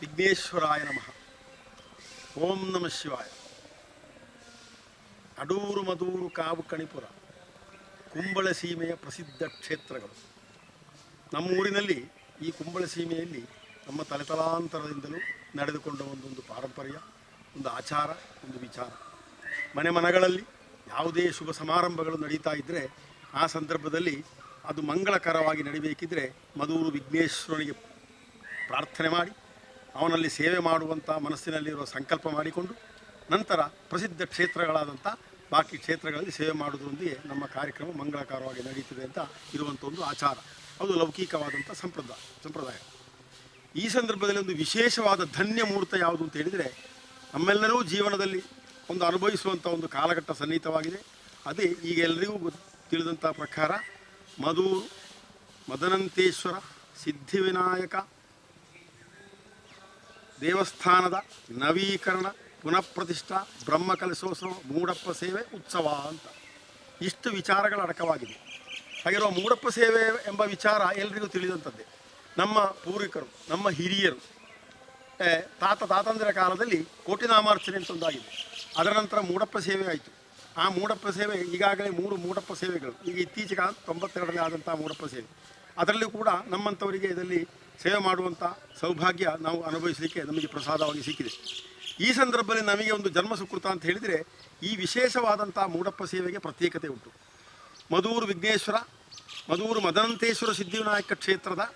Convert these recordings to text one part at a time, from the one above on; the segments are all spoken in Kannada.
ವಿಘ್ನೇಶ್ವರಾಯ ನಮಃ. ಓಂ ನಮಃ ಶಿವಾಯ. ಅಡೂರು ಮದೂರು ಕಾವು ಕಣಿಪುರ, ಕುಂಬಳ ಸೀಮೆಯ ಪ್ರಸಿದ್ಧ ಕ್ಷೇತ್ರಗಳು. ನಮ್ಮೂರಿನಲ್ಲಿ ಈ ಕುಂಬಳ ಸೀಮೆಯಲ್ಲಿ ನಮ್ಮ ತಲೆತಲಾಂತರದಿಂದಲೂ ನಡೆದುಕೊಂಡ ಒಂದೊಂದು ಪಾರಂಪರ್ಯ, ಒಂದು ಆಚಾರ, ಒಂದು ವಿಚಾರ. ಮನೆ ಮನಗಳಲ್ಲಿ ಯಾವುದೇ ಶುಭ ಸಮಾರಂಭಗಳು ನಡೀತಾ ಇದ್ದರೆ ಆ ಸಂದರ್ಭದಲ್ಲಿ ಅದು ಮಂಗಳಕರವಾಗಿ ನಡಿಬೇಕಿದ್ರೆ ಮಧೂರು ವಿಘ್ನೇಶ್ವರನಿಗೆ ಪ್ರಾರ್ಥನೆ ಮಾಡಿ ಅವನಲ್ಲಿ ಸೇವೆ ಮಾಡುವಂಥ ಮನಸ್ಸಿನಲ್ಲಿರುವ ಸಂಕಲ್ಪ ಮಾಡಿಕೊಂಡು ನಂತರ ಪ್ರಸಿದ್ಧ ಕ್ಷೇತ್ರಗಳಾದಂಥ ಬಾಕಿ ಕ್ಷೇತ್ರಗಳಲ್ಲಿ ಸೇವೆ ಮಾಡುವುದರೊಂದಿಗೆ ನಮ್ಮ ಕಾರ್ಯಕ್ರಮ ಮಂಗಳಕರವಾಗಿ ನಡೆಯುತ್ತದೆ ಅಂತ ಇರುವಂಥ ಒಂದು ಆಚಾರ. ಅದು ಲೌಕಿಕವಾದಂಥ ಸಂಪ್ರದಾಯ ಸಂಪ್ರದಾಯ. ಈ ಸಂದರ್ಭದಲ್ಲಿ ಒಂದು ವಿಶೇಷವಾದ ಧನ್ಯ ಮುಹೂರ್ತ ಯಾವುದು ಅಂತ ಹೇಳಿದರೆ ನಮ್ಮೆಲ್ಲರೂ ಜೀವನದಲ್ಲಿ ಒಂದು ಅನುಭವಿಸುವಂಥ ಒಂದು ಕಾಲಘಟ್ಟ ಸನ್ನಿಹಿತವಾಗಿದೆ. ಅದೇ ಈಗ ಎಲ್ಲರಿಗೂ ತಿಳಿದಂಥ ಪ್ರಕಾರ ಮಧೂರು, ಮದನಂತೇಶ್ವರ, ಸಿದ್ಧಿವಿನಾಯಕ ದೇವಸ್ಥಾನದ ನವೀಕರಣ ಪುನಃ ಪ್ರತಿಷ್ಠಾ ಬ್ರಹ್ಮಕಲಶೋತ್ಸವ ಮೂಡಪ್ಪ ಸೇವೆ, ಉತ್ಸವ ಅಂತ. ಇಷ್ಟು ವಿಚಾರಗಳ ಅಡಕವಾಗಿದೆ. ಹಾಗಿರುವ ಮೂಡಪ್ಪ ಸೇವೆ ಎಂಬ ವಿಚಾರ ಎಲ್ರಿಗೂ ತಿಳಿದಂಥದ್ದೇ. ನಮ್ಮ ಪೂರ್ವಿಕರು, ನಮ್ಮ ಹಿರಿಯರು. ತಾತ ತಾತಂದಿರ ಕಾಲದಲ್ಲಿ ಕೋಟಿನಾಮಾರ್ಚನೆ ಅಂತ ಒಂದಾಗಿದೆ. ಅದರ ನಂತರ ಮೂಡಪ್ಪ ಸೇವೆ ಆಯಿತು. ಆ ಮೂಡಪ್ಪ ಸೇವೆ ಈಗಾಗಲೇ ಮೂರು ಮೂಡಪ್ಪ ಸೇವೆಗಳು. ಈಗ ಇತ್ತೀಚೆಗೆ ತೊಂಬತ್ತೆರಡನೇ ಆದಂಥ ಮೂಡಪ್ಪ ಸೇವೆ. ಅದರಲ್ಲೂ ಕೂಡ ನಮ್ಮಂಥವರಿಗೆ ಇದರಲ್ಲಿ ಸೇವೆ ಮಾಡುವಂಥ ಸೌಭಾಗ್ಯ ನಾವು ಅನುಭವಿಸಲಿಕ್ಕೆ ನಮಗೆ ಪ್ರಸಾದವಾಗಿ ಸಿಕ್ಕಿದೆ. ಈ ಸಂದರ್ಭದಲ್ಲಿ ನಮಗೆ ಒಂದು ಜನ್ಮ ಸುಕೃತ ಅಂತ ಹೇಳಿದರೆ ಈ ವಿಶೇಷವಾದಂಥ ಮೂಡಪ್ಪ ಸೇವೆಗೆ ಪ್ರತ್ಯೇಕತೆ ಉಂಟು. ಮಧೂರು ವಿಘ್ನೇಶ್ವರ, ಮಧೂರು ಮದನಂತೇಶ್ವರ ಸಿದ್ಧಿವಿನಾಯಕ ಕ್ಷೇತ್ರದ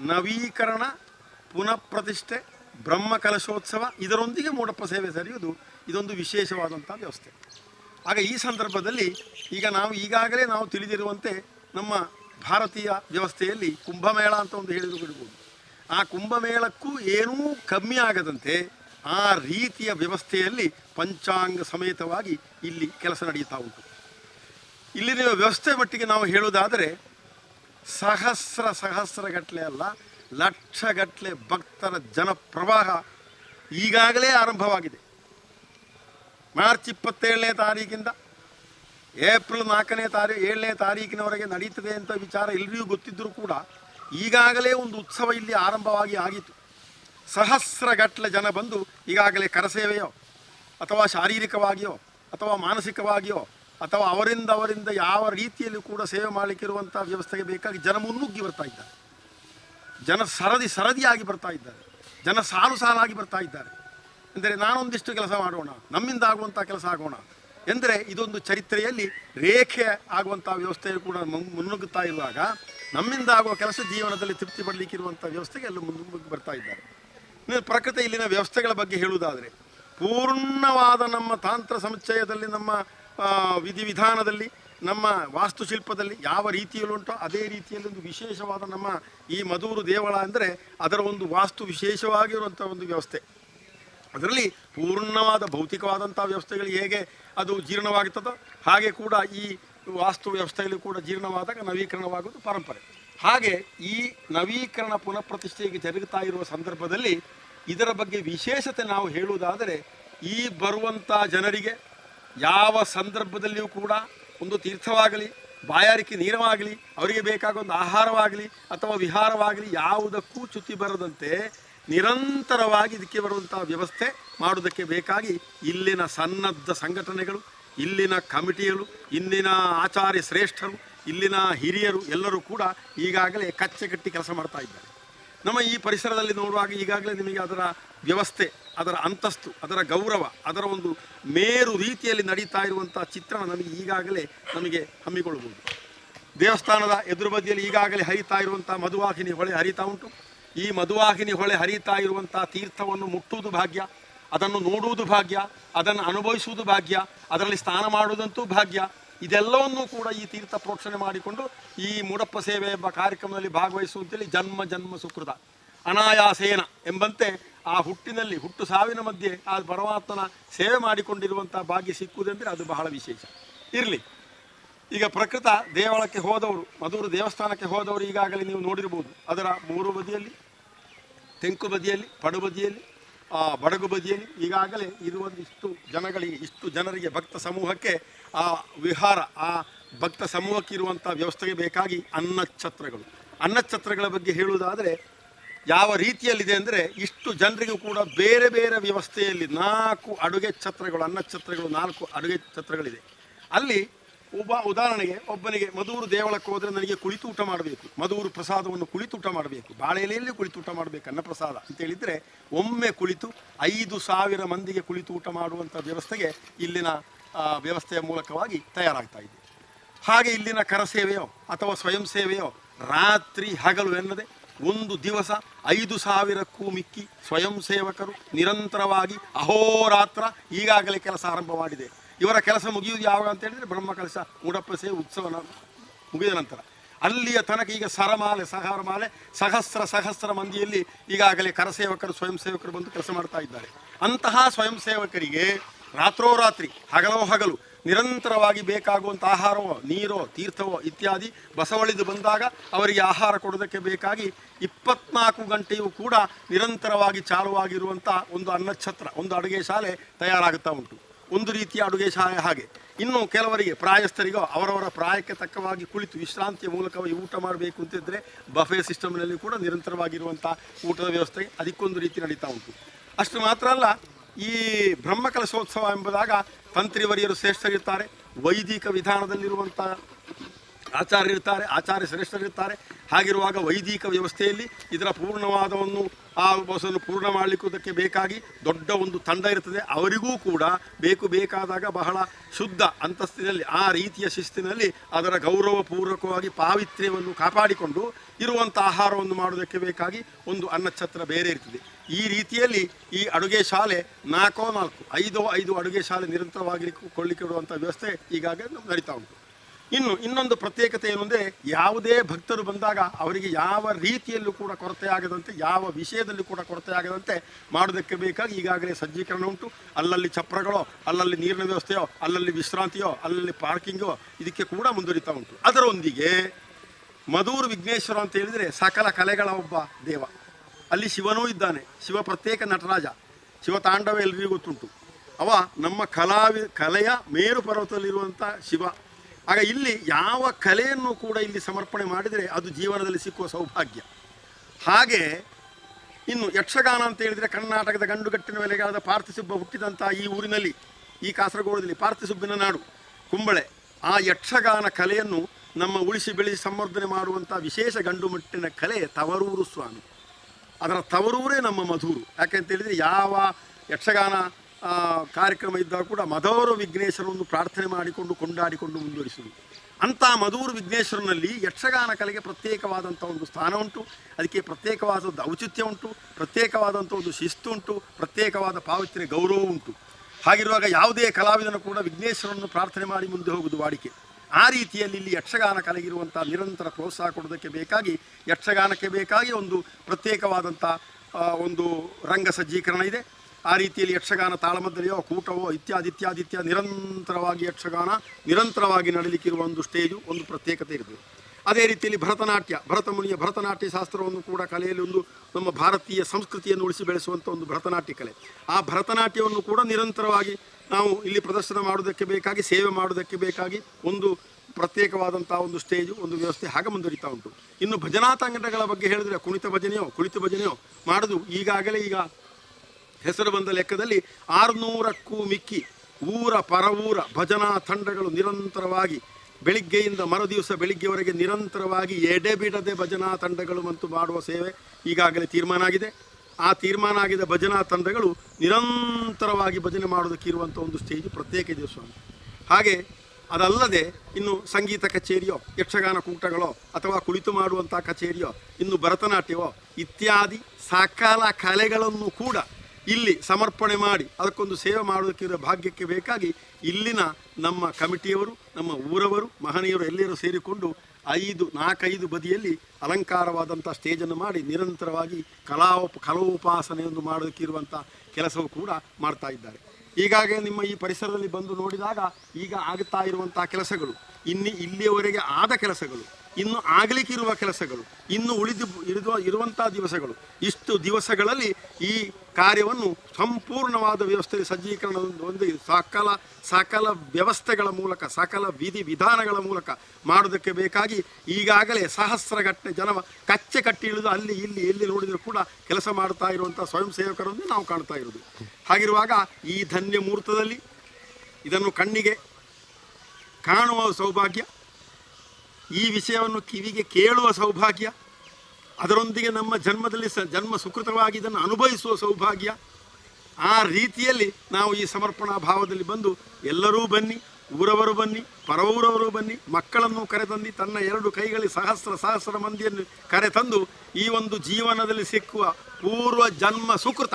ನವೀಕರಣ ಪುನಃ ಪ್ರತಿಷ್ಠೆ ಬ್ರಹ್ಮ ಕಲಶೋತ್ಸವ ಇದರೊಂದಿಗೆ ಮೂಡಪ್ಪ ಸೇವೆ ಸರಿಯುವುದು ಇದೊಂದು ವಿಶೇಷವಾದಂಥ ವ್ಯವಸ್ಥೆ. ಆಗ ಈ ಸಂದರ್ಭದಲ್ಲಿ ಈಗ ನಾವು ಈಗಾಗಲೇ ನಾವು ತಿಳಿದಿರುವಂತೆ ನಮ್ಮ ಭಾರತೀಯ ವ್ಯವಸ್ಥೆಯಲ್ಲಿ ಕುಂಭಮೇಳ ಅಂತ ಒಂದು ಹೇಳಿದ್ರು ಬಿಡ್ಬೋದು. ಆ ಕುಂಭಮೇಳಕ್ಕೂ ಏನೂ ಕಮ್ಮಿ ಆಗದಂತೆ ಆ ರೀತಿಯ ವ್ಯವಸ್ಥೆಯಲ್ಲಿ ಪಂಚಾಂಗ ಸಮೇತವಾಗಿ ಇಲ್ಲಿ ಕೆಲಸ ನಡೆಯುತ್ತಾ ಉಂಟು. ಇಲ್ಲಿನ ವ್ಯವಸ್ಥೆ ಮಟ್ಟಿಗೆ ನಾವು ಹೇಳುವುದಾದರೆ, ಸಹಸ್ರ ಸಹಸ್ರಗಟ್ಟಲೆ ಅಲ್ಲ ಲಕ್ಷಗಟ್ಟಲೆ ಭಕ್ತರ ಜನಪ್ರವಾಹ ಈಗಾಗಲೇ ಆರಂಭವಾಗಿದೆ. ಮಾರ್ಚ್ ಇಪ್ಪತ್ತೇಳನೇ ತಾರೀಕಿಂದ ಏಪ್ರಿಲ್ ನಾಲ್ಕನೇ ತಾರೀಕು ಏಳನೇ ತಾರೀಕಿನವರೆಗೆ ನಡೀತದೆ ಅಂತ ವಿಚಾರ ಎಲ್ಲರಿಗೂ ಗೊತ್ತಿದ್ದರೂ ಕೂಡ ಈಗಾಗಲೇ ಒಂದು ಉತ್ಸವ ಇಲ್ಲಿ ಆರಂಭವಾಗಿ ಆಗಿತ್ತು. ಸಹಸ್ರಗಟ್ಟಲೆ ಜನ ಬಂದು ಈಗಾಗಲೇ ಕರಸೇವೆಯೋ, ಅಥವಾ ಶಾರೀರಿಕವಾಗಿಯೋ, ಅಥವಾ ಮಾನಸಿಕವಾಗಿಯೋ, ಅಥವಾ ಅವರಿಂದ ಅವರಿಂದ ಯಾವ ರೀತಿಯಲ್ಲಿ ಕೂಡ ಸೇವೆ ಮಾಡಲಿಕ್ಕಿರುವಂಥ ವ್ಯವಸ್ಥೆಗೆ ಬೇಕಾಗಿ ಜನ ಮುನ್ನುಗ್ಗಿ ಬರ್ತಾ ಇದ್ದಾರೆ. ಜನ ಸರದಿ, ಸರದಿಯಾಗಿ ಬರ್ತಾ ಇದ್ದಾರೆ. ಜನ ಸಾಲು ಸಾಲಾಗಿ ಬರ್ತಾ ಇದ್ದಾರೆ. ಅಂದರೆ ನಾನೊಂದಿಷ್ಟು ಕೆಲಸ ಮಾಡೋಣ, ನಮ್ಮಿಂದ ಆಗುವಂಥ ಕೆಲಸ ಆಗೋಣ ಎಂದರೆ ಇದೊಂದು ಚರಿತ್ರೆಯಲ್ಲಿ ರೇಖೆ ಆಗುವಂಥ ವ್ಯವಸ್ಥೆಯು ಕೂಡ ಮುನ್- ಮುನ್ನುಗ್ಗುತ್ತಾ ಇರುವಾಗ ನಮ್ಮಿಂದ ಆಗುವ ಕೆಲಸ ಜೀವನದಲ್ಲಿ ತೃಪ್ತಿ ಪಡಲಿಕ್ಕಿರುವಂಥ ವ್ಯವಸ್ಥೆಗೆ ಎಲ್ಲ ಮುನ್ನುಗ್ಗಿ ಬರ್ತಾ ಇದ್ದಾರೆ. ಇನ್ನು ಪ್ರಕೃತಿ ಇಲ್ಲಿನ ವ್ಯವಸ್ಥೆಗಳ ಬಗ್ಗೆ ಹೇಳುವುದಾದರೆ, ಪೂರ್ಣವಾದ ನಮ್ಮ ತಾಂತ್ರ ಸಮುಚ್ಚಯದಲ್ಲಿ, ನಮ್ಮ ವಿಧಿವಿಧಾನದಲ್ಲಿ, ನಮ್ಮ ವಾಸ್ತುಶಿಲ್ಪದಲ್ಲಿ ಯಾವ ರೀತಿಯಲ್ಲುಂಟೋ ಅದೇ ರೀತಿಯಲ್ಲಿ ಒಂದು ವಿಶೇಷವಾದ ನಮ್ಮ ಈ ಮಧೂರು ದೇವಳ ಅಂದರೆ ಅದರ ಒಂದು ವಾಸ್ತು ವಿಶೇಷವಾಗಿರುವಂಥ ಒಂದು ವ್ಯವಸ್ಥೆ. ಅದರಲ್ಲಿ ಪೂರ್ಣವಾದ ಭೌತಿಕವಾದಂಥ ವ್ಯವಸ್ಥೆಗಳು ಹೇಗೆ ಅದು ಜೀರ್ಣವಾಗುತ್ತದೋ ಹಾಗೆ ಕೂಡ ಈ ವಾಸ್ತು ವ್ಯವಸ್ಥೆಯಲ್ಲಿ ಕೂಡ ಜೀರ್ಣವಾದಾಗ ನವೀಕರಣವಾಗುವುದು ಪರಂಪರೆ. ಹಾಗೆ ಈ ನವೀಕರಣ ಪುನಃ ಪ್ರತಿಷ್ಠೆಗೆ ಜರುಗುತ್ತಾ ಇರುವ ಸಂದರ್ಭದಲ್ಲಿ ಇದರ ಬಗ್ಗೆ ವಿಶೇಷತೆ ನಾವು ಹೇಳುವುದಾದರೆ ಈ ಬರುವಂಥ ಜನರಿಗೆ ಯಾವ ಸಂದರ್ಭದಲ್ಲಿಯೂ ಕೂಡ ಒಂದು ತೀರ್ಥವಾಗಲಿ, ಬಾಯಾರಿಕೆ ನೀರವಾಗಲಿ, ಅವರಿಗೆ ಬೇಕಾದ ಒಂದು ಆಹಾರವಾಗಲಿ ಅಥವಾ ವಿಹಾರವಾಗಲಿ ಯಾವುದಕ್ಕೂ ಚ್ಯುತಿ ಬರದಂತೆ ನಿರಂತರವಾಗಿ ಇದಕ್ಕೆ ಬರುವಂಥ ವ್ಯವಸ್ಥೆ ಮಾಡುವುದಕ್ಕೆ ಬೇಕಾಗಿ ಇಲ್ಲಿನ ಸನ್ನದ್ಧ ಸಂಘಟನೆಗಳು, ಇಲ್ಲಿನ ಕಮಿಟಿಗಳು ಇಲ್ಲಿನ ಆಚಾರ್ಯ ಶ್ರೇಷ್ಠರು, ಇಲ್ಲಿನ ಹಿರಿಯರು ಎಲ್ಲರೂ ಕೂಡ ಈಗಾಗಲೇ ಕಚ್ಚೆ ಕಟ್ಟಿ ಕೆಲಸ ಮಾಡ್ತಾ ಇದ್ದಾರೆ. ನಮ್ಮ ಈ ಪರಿಸರದಲ್ಲಿ ನೋಡುವಾಗ ಈಗಾಗಲೇ ನಿಮಗೆ ಅದರ ವ್ಯವಸ್ಥೆ, ಅದರ ಅಂತಸ್ತು, ಅದರ ಗೌರವ, ಅದರ ಒಂದು ಮೇರು ರೀತಿಯಲ್ಲಿ ನಡೀತಾ ಇರುವಂಥ ಚಿತ್ರಣ ನಮಗೆ ಈಗಾಗಲೇ ನಮಗೆ ಹಮ್ಮಿಕೊಳ್ಳಬಹುದು. ದೇವಸ್ಥಾನದ ಎದುರು ಬದಿಯಲ್ಲಿ ಈಗಾಗಲೇ ಹರಿತಾ ಇರುವಂಥ ಮಧುವಾಹಿನಿ ಹೊಳೆ ಹರಿತಾ ಉಂಟು. ಈ ಮಧುವಾಹಿನಿ ಹೊಳೆ ಹರಿತಾ ಇರುವಂಥ ತೀರ್ಥವನ್ನು ಮುಟ್ಟುವುದು ಭಾಗ್ಯ, ಅದನ್ನು ನೋಡುವುದು ಭಾಗ್ಯ, ಅದನ್ನು ಅನುಭವಿಸುವುದು ಭಾಗ್ಯ, ಅದರಲ್ಲಿ ಸ್ನಾನ ಮಾಡುವುದಂತೂ ಭಾಗ್ಯ. ಇದೆಲ್ಲವನ್ನೂ ಕೂಡ ಈ ತೀರ್ಥ ಪ್ರೋಕ್ಷಣೆ ಮಾಡಿಕೊಂಡು ಈ ಮೂಡಪ್ಪ ಸೇವೆ ಎಂಬ ಕಾರ್ಯಕ್ರಮದಲ್ಲಿ ಭಾಗವಹಿಸುವಂತೇಳಿ ಜನ್ಮ ಜನ್ಮ ಸುಕೃತ. ಅನಾಯಾಸೇನ ಎಂಬಂತೆ ಆ ಹುಟ್ಟಿನಲ್ಲಿ, ಹುಟ್ಟು ಸಾವಿನ ಮಧ್ಯೆ ಆ ಪರಮಾತ್ಮನ ಸೇವೆ ಮಾಡಿಕೊಂಡಿರುವಂಥ ಭಾಗ್ಯ ಸಿಕ್ಕುವುದೆಂದರೆ ಅದು ಬಹಳ ವಿಶೇಷ. ಇರಲಿ. ಈಗ ಪ್ರಕೃತ ದೇವಳಕ್ಕೆ ಹೋದವರು ಮಧುರು ದೇವಸ್ಥಾನಕ್ಕೆ ಹೋದವರು ಈಗಾಗಲೇ ನೀವು ನೋಡಿರ್ಬೋದು. ಅದರ ಮೂರು ಬದಿಯಲ್ಲಿ ತೆಂಕು ಬದಿಯಲ್ಲಿ ಆ, ಬಡಗು ಬದಿಯಲ್ಲಿ ಈಗಾಗಲೇ ಇರುವಂದಿಷ್ಟು ಜನಗಳಿಗೆ ಇಷ್ಟು ಜನರಿಗೆ ಭಕ್ತ ಸಮೂಹಕ್ಕೆ ಆ ವಿಹಾರ ಆ ಭಕ್ತ ಸಮೂಹಕ್ಕೆ ಇರುವಂಥ ವ್ಯವಸ್ಥೆಗೆ ಬೇಕಾಗಿ ಅನ್ನಛತ್ರಗಳು ಅನ್ನಛತ್ರಗಳ ಬಗ್ಗೆ ಹೇಳುವುದಾದರೆ ಯಾವ ರೀತಿಯಲ್ಲಿದೆ ಅಂದರೆ ಇಷ್ಟು ಜನರಿಗೂ ಕೂಡ ಬೇರೆ ಬೇರೆ ವ್ಯವಸ್ಥೆಯಲ್ಲಿ ನಾಲ್ಕು ಅಡುಗೆ ಛತ್ರಗಳು ಅನ್ನಛತ್ರಗಳು ನಾಲ್ಕು ಅಡುಗೆ ಛತ್ರಗಳಿದೆ. ಅಲ್ಲಿ ಒಬ್ಬ ಉದಾಹರಣೆಗೆ ಒಬ್ಬನಿಗೆ ಮಧೂರು ದೇವಳಕ್ಕೆ ಹೋದರೆ ನನಗೆ ಕುಳಿತು ಊಟ ಮಾಡಬೇಕು. ಮಧೂರು ಪ್ರಸಾದವನ್ನು ಕುಳಿತು ಊಟ ಮಾಡಬೇಕು. ಬಾಳೆ ಎಲೆಯಲ್ಲಿ ಕುಳಿತು ಊಟ ಮಾಡಬೇಕು ಅನ್ನ ಪ್ರಸಾದ ಅಂತ ಹೇಳಿದರೆ ಒಮ್ಮೆ ಕುಳಿತು ಐದು ಸಾವಿರ ಮಂದಿಗೆ ಕುಳಿತು ಊಟ ಮಾಡುವಂಥ ವ್ಯವಸ್ಥೆಗೆ ಇಲ್ಲಿನ ವ್ಯವಸ್ಥೆಯ ಮೂಲಕವಾಗಿ ತಯಾರಾಗ್ತಾ ಇದೆ. ಹಾಗೆ ಇಲ್ಲಿನ ಕರಸೇವೆಯೋ ಅಥವಾ ಸ್ವಯಂ ಸೇವೆಯೋ ರಾತ್ರಿ ಹಗಲು ಎನ್ನದೆ ಒಂದು ದಿವಸ ಐದು ಸಾವಿರಕ್ಕೂ ಮಿಕ್ಕಿ ಸ್ವಯಂ ಸೇವಕರು ನಿರಂತರವಾಗಿ ಅಹೋರಾತ್ರ ಈಗಾಗಲೇ ಕೆಲಸ ಆರಂಭ ಮಾಡಿದೆ ಇವರ ಕೆಲಸ ಮುಗಿಯುವುದು ಯಾವಾಗ ಅಂತ ಹೇಳಿದರೆ ಬ್ರಹ್ಮ ಕಲಶ ಉತ್ಸವನ ಮುಗಿದ ನಂತರ. ಅಲ್ಲಿಯ ತನಕ ಈಗ ಸರಮಾಲೆ, ಸಹರಮಾಲೆ, ಸಹಸ್ರ ಸಹಸ್ರ ಮಂದಿಯಲ್ಲಿ ಈಗಾಗಲೇ ಕರಸೇವಕರು ಸ್ವಯಂ ಸೇವಕರು ಬಂದು ಕೆಲಸ ಮಾಡ್ತಾ ಇದ್ದಾರೆ. ಅಂತಹ ಸ್ವಯಂ ಸೇವಕರಿಗೆ ರಾತ್ರೋರಾತ್ರಿ ಹಗಲೋ ಹಗಲು, ನಿರಂತರವಾಗಿ ಬೇಕಾಗುವಂಥ ಆಹಾರವೋ, ನೀರೋ, ತೀರ್ಥವೋ ಇತ್ಯಾದಿ ಬಸವಳಿದು ಬಂದಾಗ ಅವರಿಗೆ ಆಹಾರ ಕೊಡೋದಕ್ಕೆ ಬೇಕಾಗಿ ಇಪ್ಪತ್ನಾಲ್ಕು ಗಂಟೆಯೂ ಕೂಡ ನಿರಂತರವಾಗಿ ಚಾಲುವಾಗಿರುವಂಥ ಒಂದು ಅನ್ನಛತ್ರ ಒಂದು ಅಡುಗೆ ಶಾಲೆ ತಯಾರಾಗುತ್ತಾ ಉಂಟು. ಒಂದು ರೀತಿಯ ಅಡುಗೆ ಶಾಲೆ ಹಾಗೆ. ಇನ್ನು ಕೆಲವರಿಗೆ, ಪ್ರಾಯಸ್ಥರಿಗೋ, ಅವರವರ ಪ್ರಾಯಕ್ಕೆ ತಕ್ಕವಾಗಿ ಕುಳಿತು ವಿಶ್ರಾಂತಿಯ ಮೂಲಕವಾಗಿ ಊಟ ಮಾಡಬೇಕು ಅಂತಿದ್ದರೆ ಬಫೆ ಸಿಸ್ಟಮ್ನಲ್ಲಿ ಕೂಡ ನಿರಂತರವಾಗಿರುವಂಥ ಊಟದ ವ್ಯವಸ್ಥೆ ಅದಕ್ಕೊಂದು ರೀತಿ ನಡೀತಾ ಉಂಟು. ಅಷ್ಟು ಮಾತ್ರ ಅಲ್ಲ, ಈ ಬ್ರಹ್ಮಕಲಶೋತ್ಸವ ಎಂಬುದಾಗ ತಂತ್ರಿವರಿಯರು ಶ್ರೇಷ್ಠರಿರ್ತಾರೆ ವೈದಿಕ ವಿಧಾನದಲ್ಲಿರುವಂಥ ಆಚಾರ್ಯರಿರ್ತಾರೆ ಆಚಾರ್ಯ ಶ್ರೇಷ್ಠರಿರ್ತಾರೆ ಹಾಗಿರುವಾಗ ವೈದಿಕ ವ್ಯವಸ್ಥೆಯಲ್ಲಿ ಇದರ ಪೂರ್ಣವಾದವನ್ನು ಆ ಬಸವನ್ನು ಪೂರ್ಣ ಮಾಡಲಿಕ್ಕೆ ಬೇಕಾಗಿ ದೊಡ್ಡ ಒಂದು ತಂಡ ಇರ್ತದೆ. ಅವರಿಗೂ ಕೂಡ ಬೇಕು ಬೇಕಾದಾಗ ಬಹಳ ಶುದ್ಧ ಅಂತಸ್ತಿನಲ್ಲಿ, ಆ ರೀತಿಯ ಶಿಸ್ತಿನಲ್ಲಿ ಅದರ ಗೌರವಪೂರ್ವಕವಾಗಿ ಪಾವಿತ್ರ್ಯವನ್ನು ಕಾಪಾಡಿಕೊಂಡು ಇರುವಂಥ ಆಹಾರವನ್ನು ಮಾಡುವುದಕ್ಕೆ ಬೇಕಾಗಿ ಒಂದು ಅನ್ನಛತ್ರ ಬೇರೆ ಇರ್ತದೆ. ಈ ರೀತಿಯಲ್ಲಿ ಈ ಅಡುಗೆ ಶಾಲೆ ನಾಲ್ಕೋ ನಾಲ್ಕು, ಐದೋ ಐದು ಅಡುಗೆ ಶಾಲೆ ನಿರಂತರವಾಗಿ ಕೊಳ್ಳಿಕೊಡುವಂಥ ವ್ಯವಸ್ಥೆ ಈಗಾಗಲೇ ನಡೀತಾ ಉಂಟು. ಇನ್ನು ಇನ್ನೊಂದು ಪ್ರತ್ಯೇಕತೆ ಏನು ಅಂದರೆ ಯಾವುದೇ ಭಕ್ತರು ಬಂದಾಗ ಅವರಿಗೆ ಯಾವ ರೀತಿಯಲ್ಲೂ ಕೂಡ ಕೊರತೆ ಆಗದಂತೆ, ಯಾವ ವಿಷಯದಲ್ಲಿ ಕೂಡ ಕೊರತೆ ಆಗದಂತೆ ಮಾಡೋದಕ್ಕೆ ಬೇಕಾಗಿ ಈಗಾಗಲೇ ಸಜ್ಜೀಕರಣ ಉಂಟು. ಅಲ್ಲಲ್ಲಿ ಚಪ್ರಗಳೋ, ಅಲ್ಲಲ್ಲಿ ನೀರಿನ ವ್ಯವಸ್ಥೆಯೋ, ಅಲ್ಲಲ್ಲಿ ವಿಶ್ರಾಂತಿಯೋ, ಅಲ್ಲಲ್ಲಿ ಪಾರ್ಕಿಂಗೋ, ಇದಕ್ಕೆ ಕೂಡ ಮುಂದುವರಿತಾ ಉಂಟು. ಅದರೊಂದಿಗೆ ಮಧೂರು ವಿಘ್ನೇಶ್ವರ ಅಂತ ಹೇಳಿದರೆ ಸಕಲ ಕಲೆಗಳ ಒಬ್ಬ ದೇವ. ಅಲ್ಲಿ ಶಿವನೂ ಇದ್ದಾನೆ, ಶಿವ ಪ್ರತ್ಯೇಕ ನಟರಾಜ. ಶಿವ ತಾಂಡವ ಎಲ್ಲರಿಗೂ ಗೊತ್ತುಂಟು. ಅವ ನಮ್ಮ ಕಲಾವಿ, ಕಲೆಯ ಮೇರು ಪರ್ವತದಲ್ಲಿರುವಂಥ ಶಿವ. ಆಗ ಇಲ್ಲಿ ಯಾವ ಕಲೆಯನ್ನು ಕೂಡ ಇಲ್ಲಿ ಸಮರ್ಪಣೆ ಮಾಡಿದರೆ ಅದು ಜೀವನದಲ್ಲಿ ಸಿಕ್ಕುವ ಸೌಭಾಗ್ಯ. ಹಾಗೆ ಇನ್ನು ಯಕ್ಷಗಾನ ಅಂತ ಹೇಳಿದರೆ ಕರ್ನಾಟಕದ ಗಂಡುಗಟ್ಟಿನ ವೆಲೆಗಾದ ಪಾರ್ಥಿಸುಬ್ಬ ಹುಟ್ಟಿದಂಥ ಈ ಊರಿನಲ್ಲಿ, ಈ ಕಾಸರಗೋಡದಲ್ಲಿ ಪಾರ್ಥಿಸುಬ್ಬಿನ ನಾಡು, ಕುಂಬಳೆ, ಆ ಯಕ್ಷಗಾನ ಕಲೆಯನ್ನು ನಮ್ಮ ಉಳಿಸಿ ಬೆಳೆಸಿ ಸಂವರ್ಧನೆ ಮಾಡುವಂಥ ವಿಶೇಷ ಗಂಡುಮಟ್ಟಿನ ಕಲೆ ತವರೂರು ಸ್ವಾಮಿ. ಅದರ ತವರೂರೇ ನಮ್ಮ ಮಧುರು. ಯಾಕೆಂತ ಹೇಳಿದರೆ ಯಾವ ಯಕ್ಷಗಾನ ಕಾರ್ಯಕ್ರಮ ಇದ್ದಾಗ ಕೂಡ ಮಧವರು ವಿಘ್ನೇಶ್ವರವನ್ನು ಪ್ರಾರ್ಥನೆ ಮಾಡಿಕೊಂಡು ಕೊಂಡಾಡಿಕೊಂಡು ಮುಂದುವರಿಸುವುದು ಅಂಥ ಮಧೂರು ವಿಘ್ನೇಶ್ವರನಲ್ಲಿ ಯಕ್ಷಗಾನ ಕಲೆಗೆ ಪ್ರತ್ಯೇಕವಾದಂಥ ಒಂದು ಸ್ಥಾನ ಉಂಟು. ಅದಕ್ಕೆ ಪ್ರತ್ಯೇಕವಾದದ್ದು ಔಚಿತ್ಯ ಉಂಟು, ಪ್ರತ್ಯೇಕವಾದಂಥ ಒಂದು ಶಿಸ್ತು ಉಂಟು, ಪ್ರತ್ಯೇಕವಾದ ಪಾವತಿನ ಗೌರವ ಉಂಟು. ಹಾಗಿರುವಾಗ ಯಾವುದೇ ಕಲಾವಿದನು ಕೂಡ ವಿಘ್ನೇಶ್ವರನ್ನು ಪ್ರಾರ್ಥನೆ ಮಾಡಿ ಮುಂದೆ ಹೋಗುವುದು ವಾಡಿಕೆ. ಆ ರೀತಿಯಲ್ಲಿ ಇಲ್ಲಿ ಯಕ್ಷಗಾನ ಕಲೆಗಿರುವಂಥ ನಿರಂತರ ಪ್ರೋತ್ಸಾಹ ಕೊಡೋದಕ್ಕೆ ಬೇಕಾಗಿ, ಯಕ್ಷಗಾನಕ್ಕೆ ಬೇಕಾಗಿ ಒಂದು ಪ್ರತ್ಯೇಕವಾದಂಥ ಒಂದು ರಂಗ ಸಜ್ಜೀಕರಣ ಇದೆ. ಆ ರೀತಿಯಲ್ಲಿ ಯಕ್ಷಗಾನ ತಾಳಮದ್ದಲೆಯೋ, ಕೂಟವೋ ಇತ್ಯಾದಿ ಇತ್ಯಾದಿ ಇತ್ಯಾದಿ ನಿರಂತರವಾಗಿ ಯಕ್ಷಗಾನ, ನಿರಂತರವಾಗಿ ನಡೀಲಿಕ್ಕಿರುವ ಒಂದು ಸ್ಟೇಜು, ಒಂದು ಪ್ರತ್ಯೇಕತೆ ಇರ್ತದೆ ಅದೇ ರೀತಿಯಲ್ಲಿ ಭರತನಾಟ್ಯ, ಭರತಮುನಿಯ ಭರತನಾಟ್ಯ ಶಾಸ್ತ್ರವನ್ನು ಕೂಡ ಕಲೆಯಲ್ಲಿ ಒಂದು ನಮ್ಮ ಭಾರತೀಯ ಸಂಸ್ಕೃತಿಯನ್ನು ಉಳಿಸಿ ಬೆಳೆಸುವಂಥ ಒಂದು ಭರತನಾಟ್ಯ ಕಲೆ. ಆ ಭರತನಾಟ್ಯವನ್ನು ಕೂಡ ನಿರಂತರವಾಗಿ ನಾವು ಇಲ್ಲಿ ಪ್ರದರ್ಶನ ಮಾಡೋದಕ್ಕೆ ಬೇಕಾಗಿ, ಸೇವೆ ಮಾಡೋದಕ್ಕೆ ಬೇಕಾಗಿ ಒಂದು ಪ್ರತ್ಯೇಕವಾದಂಥ ಒಂದು ಸ್ಟೇಜು, ಒಂದು ವ್ಯವಸ್ಥೆ ಹಾಗೆ ಮುಂದುವರಿತಾ ಉಂಟು. ಇನ್ನು ಭಜನಾ ತಂಗಡಗಳ ಬಗ್ಗೆ ಹೇಳಿದರೆ ಕುಣಿತ ಭಜನೆಯೋ, ಕುಳಿತ ಭಜನೆಯೋ, ಮಾಡೋದು ಈಗಾಗಲೇ ಈಗ ಹೆಸರು ಬಂದ ಲೆಕ್ಕದಲ್ಲಿ ಆರುನೂರಕ್ಕೂ ಮಿಕ್ಕಿ ಊರ ಪರವೂರ ಭಜನಾ ತಂಡಗಳು ನಿರಂತರವಾಗಿ ಬೆಳಿಗ್ಗೆಯಿಂದ ಮರುದಿವಸ ಬೆಳಿಗ್ಗೆವರೆಗೆ ನಿರಂತರವಾಗಿ ಎಡೆಬಿಡದೆ ಭಜನಾ ತಂಡಗಳು ಮತ್ತು ಮಾಡುವ ಸೇವೆ ಈಗಾಗಲೇ ತೀರ್ಮಾನ ಆಗಿದೆ. ಆ ತೀರ್ಮಾನ ಆಗಿದ ಭಜನಾ ತಂಡಗಳು ನಿರಂತರವಾಗಿ ಭಜನೆ ಮಾಡೋದಕ್ಕಿರುವಂಥ ಒಂದು ಸ್ಟೇಜ್ ಪ್ರತ್ಯೇಕ ಇದೆ ಸ್ವಾಮಿ. ಹಾಗೆ ಅದಲ್ಲದೆ ಇನ್ನು ಸಂಗೀತ ಕಚೇರಿಯೋ, ಯಕ್ಷಗಾನ ಕೂಟಗಳೋ ಅಥವಾ ಕುಳಿತು ಮಾಡುವಂಥ ಕಚೇರಿಯೋ, ಇನ್ನು ಭರತನಾಟ್ಯವೋ ಇತ್ಯಾದಿ ಸಕಲ ಕಲೆಗಳನ್ನು ಕೂಡ ಇಲ್ಲಿ ಸಮರ್ಪಣೆ ಮಾಡಿ, ಅದಕ್ಕೊಂದು ಸೇವೆ ಮಾಡೋದಕ್ಕಿರೋ ಭಾಗ್ಯಕ್ಕೆ ಬೇಕಾಗಿ ಇಲ್ಲಿನ ನಮ್ಮ ಕಮಿಟಿಯವರು, ನಮ್ಮ ಊರವರು, ಮಹನೀಯರು ಎಲ್ಲರೂ ಸೇರಿಕೊಂಡು ಐದು, ನಾಲ್ಕೈದು ಬದಿಯಲ್ಲಿ ಅಲಂಕಾರವಾದಂಥ ಸ್ಟೇಜನ್ನು ಮಾಡಿ ನಿರಂತರವಾಗಿ ಕಲಾ ಕಲೋಪಾಸನೆಯನ್ನು ಮಾಡೋದಕ್ಕಿರುವಂಥ ಕೆಲಸವು ಕೂಡ ಮಾಡ್ತಾ ಇದ್ದಾರೆ. ಈಗಾಗಲೇ ನಿಮ್ಮ ಈ ಪರಿಸರದಲ್ಲಿ ಬಂದು ನೋಡಿದಾಗ ಈಗ ಆಗ್ತಾ ಇರುವಂಥ ಕೆಲಸಗಳು, ಇನ್ನು, ಇಲ್ಲಿಯವರೆಗೆ ಆದ ಕೆಲಸಗಳು, ಇನ್ನು ಆಗಲಿಕ್ಕಿರುವ ಕೆಲಸಗಳು, ಇನ್ನು ಉಳಿದು, ಇರುವ, ಇರುವಂಥ ದಿವಸಗಳು, ಇಷ್ಟು ದಿವಸಗಳಲ್ಲಿ ಈ ಕಾರ್ಯವನ್ನು ಸಂಪೂರ್ಣವಾದ ವ್ಯವಸ್ಥೆಯಲ್ಲಿ ಸಜ್ಜೀಕರಣ ಹೊಂದಿ ಸಕಲ ಸಕಲ ವ್ಯವಸ್ಥೆಗಳ ಮೂಲಕ, ಸಕಲ ವಿಧಿ ವಿಧಾನಗಳ ಮೂಲಕ ಮಾಡೋದಕ್ಕೆ ಬೇಕಾಗಿ ಈಗಾಗಲೇ ಸಹಸ್ರಗಟ್ಟಲೆ ಜನ ಕಚ್ಚೆ ಕಟ್ಟಿ ಇಳಿದು ಅಲ್ಲಿ, ಇಲ್ಲಿ, ಎಲ್ಲಿ ನೋಡಿದರೂ ಕೂಡ ಕೆಲಸ ಮಾಡ್ತಾ ಇರುವಂಥ ಸ್ವಯಂ ಸೇವಕರನ್ನೇ ನಾವು ಕಾಣ್ತಾ ಇರೋದು ಹಾಗಿರುವಾಗ ಈ ಧನ್ಯ ಮುಹೂರ್ತದಲ್ಲಿ ಇದನ್ನು ಕಣ್ಣಿಗೆ ಕಾಣುವ ಸೌಭಾಗ್ಯ, ಈ ವಿಷಯವನ್ನು ಕಿವಿಗೆ ಕೇಳುವ ಸೌಭಾಗ್ಯ ಅದರೊಂದಿಗೆ ನಮ್ಮ ಜನ್ಮದಲ್ಲಿ ಸ, ಜನ್ಮ ಸುಕೃತವಾಗಿ ಇದನ್ನು ಅನುಭವಿಸುವ ಸೌಭಾಗ್ಯ, ಆ ರೀತಿಯಲ್ಲಿ ನಾವು ಈ ಸಮರ್ಪಣಾ ಭಾವದಲ್ಲಿ ಬಂದು ಎಲ್ಲರೂ ಬನ್ನಿ, ಊರವರು ಬನ್ನಿ, ಪರವೂರವರು ಬನ್ನಿ, ಮಕ್ಕಳನ್ನು ಕರೆತಂದು, ತನ್ನ ಎರಡು ಕೈಗಳಲ್ಲಿ ಸಹಸ್ರ ಸಹಸ್ರ ಮಂದಿಯನ್ನು ಕರೆತಂದು ಈ ಒಂದು ಜೀವನದಲ್ಲಿ ಸಿಕ್ಕುವ ಪೂರ್ವ ಜನ್ಮ ಸುಕೃತ.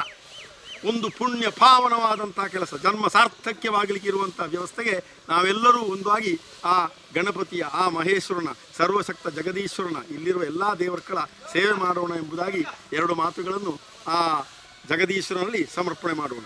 ಒಂದು ಪುಣ್ಯ ಪಾವನವಾದಂಥ ಕೆಲಸ, ಜನ್ಮ ಸಾರ್ಥಕ್ಯವಾಗಲಿಕ್ಕೆ ಇರುವಂಥ ವ್ಯವಸ್ಥೆಗೆ ನಾವೆಲ್ಲರೂ ಒಂದಾಗಿ ಆ ಗಣಪತಿಯ, ಆ ಮಹೇಶ್ವರನ, ಸರ್ವಶಕ್ತ ಜಗದೀಶ್ವರನ, ಇಲ್ಲಿರುವ ಎಲ್ಲ ದೇವರುಗಳ ಸೇವೆ ಮಾಡೋಣ ಎಂಬುದಾಗಿ ಎರಡು ಮಾತುಗಳನ್ನು ಆ ಜಗದೀಶ್ವರನಲ್ಲಿ ಸಮರ್ಪಣೆ ಮಾಡೋಣ.